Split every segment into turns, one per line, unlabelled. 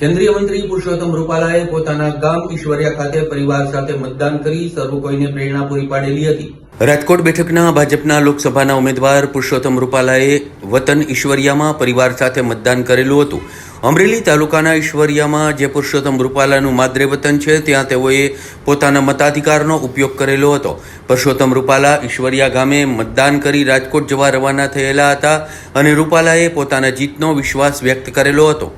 કેન્દ્રીય મંત્રી પુરુષોત્તમ રૂપાલાએ પોતાના ગામ ઈશ્વરિયા ખાતે પરિવાર સાથે મતદાન કરી સર્વ કોઈને પ્રેરણા પૂરી પાડેલી હતી. રાજકોટ બેઠકના ભાજપના લોકસભાના ઉમેદવાર પુરુષોત્તમ રૂપાલાએ વતન ઈશ્વરિયામાં પરિવાર સાથે મતદાન કરેલું હતું. અમરેલી તાલુકાના ઈશ્વરિયામાં જે પુરુષોત્તમ રૂપાલાનું માદરે વતન છે, ત્યાં તેઓએ પોતાના મતાધિકારનો ઉપયોગ કરેલો હતો. પુરુષોત્તમ રૂપાલા ઈશ્વરિયા ગામે મતદાન કરી રાજકોટ જવા રવાના થયેલા હતા અને રૂપાલાએ પોતાના જીતનો વિશ્વાસ વ્યક્ત કરેલો હતો.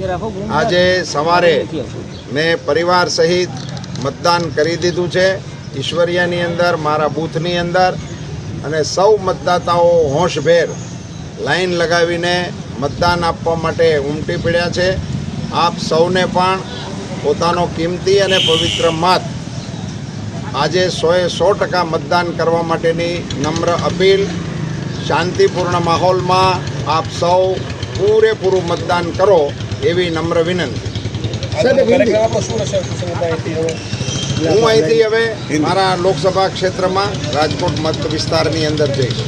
આજે સવારે મેં પરિવાર સહિત મતદાન કરી દીધું છે. ઈશ્વરિયાની અંદર, મારા બૂથની અંદર અને સૌ મતદાતાઓ હોંશભેર લાઈન લગાવીને મતદાન આપવા માટે ઉમટી પડ્યા છે. આપ સૌને પણ પોતાનો કિંમતી અને પવિત્ર મત આજે સોએ સો ટકા મતદાન કરવા માટેની નમ્ર અપીલ, શાંતિપૂર્ણ માહોલમાં આપ સૌ પૂરેપૂરું મતદાન કરો. એવી નમ્ર વિનંતી. હું અહીંથી હવે મારા લોકસભા ક્ષેત્રમાં રાજકોટ મત વિસ્તારની અંદર જઈશ.